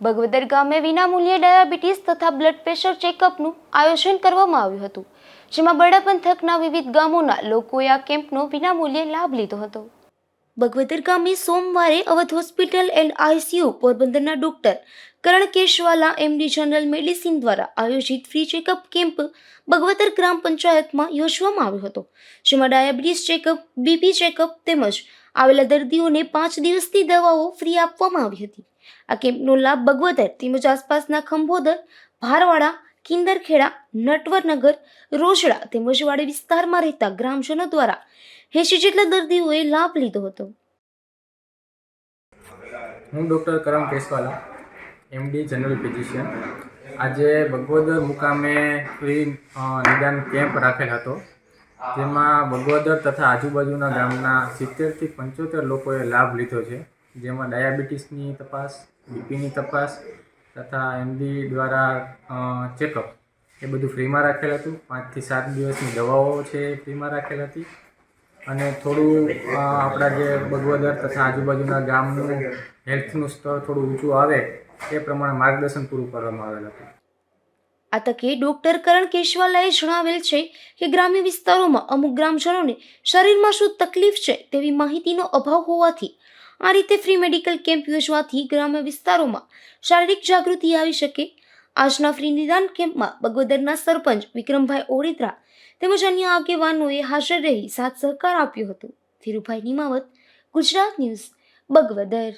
ભગવદર ગામે વિનામૂલ્યે ડાયાબિટીસ તથા બ્લડ પ્રેશર ચેકઅપનું આયોજન કરવામાં આવ્યું હતું, જેમાં બડા પંથકના વિવિધ ગામોના લોકોએ આ કેમ્પનો વિનામૂલ્યે લાભ લીધો હતો. ભગવદર ગામે સોમવારે અવધ હોસ્પિટલ એન્ડ આઈસીયુ પોરબંદરના doctor Karan Keshwala, MD general medicine દ્વારા આયોજિત ફ્રી ચેકઅપ કેમ્પ ભગવતર ગ્રામ પંચાયતમાં યોજવામાં આવ્યો હતો, જેમાં ડાયાબિટીસ ચેકઅપ, બીપી ચેકઅપ તેમજ આવેલા દર્દીઓને પાંચ દિવસની દવાઓ ફ્રી આપવામાં આવી હતી. આ કેમ્પનો લાભ ભગવતર તેમજ આસપાસના ખંભોદર, ભારવાડા કિંદરખેડા નટવરનગર રોજડા તેમજ વાડી વિસ્તારમાં રહેતા ગ્રામજનો દ્વારા એંશી જેટલા દર્દીઓએ લાભ લીધો હતો. હું ડૉક્ટર કરમ કેસવાલા એમડી જનરલ ફિઝિશિયન આજે ભગવદર મુકામે ફ્રી નિદાન કેમ્પ રાખેલ હતો. જેમાં ભગવદર તથા આજુબાજુના ગામના સિત્તેરથી પંચોતેર લોકોએ લાભ લીધો છે. જેમાં ડાયાબિટીસની તપાસ, બીપીની તપાસ તથા એમડી દ્વારા ચેકઅપ એ બધું ફ્રીમાં રાખેલ હતું. પાંચથી સાત દિવસની દવાઓ છે એ ફ્રીમાં રાખેલ હતી. અને થોડું આપણા જે બગવદર તથા આજુબાજુના ગામનું હેલ્થનું સ્તર થોડું ઊંચું આવે એ પ્રમાણે માર્ગદર્શન પૂરું કરવામાં આવેલ હતું. આ તકે ડોક્ટર કરણ કેશવાલાએ જણાવેલ છે કે ગ્રામ્ય વિસ્તારોમાં અમુક ગ્રામજનોને શરીરમાં શું તકલીફ છે તેવી માહિતીનો અભાવ હોવાથી આ રીતે ફ્રી મેડિકલ કેમ્પ યોજવાથી ગ્રામ્ય વિસ્તારોમાં શારીરિક જાગૃતિ આવી શકે. આજના ફ્રી નિદાન કેમ્પમાં બગોદરના સરપંચ વિક્રમભાઈ ઓડિત્રા તેમજ અન્ય આગેવાનોએ હાજર રહી સાથ સહકાર આપ્યો હતો. ધીરુભાઈ નિમાવત, ગુજરાત ન્યૂઝ, બગવદર.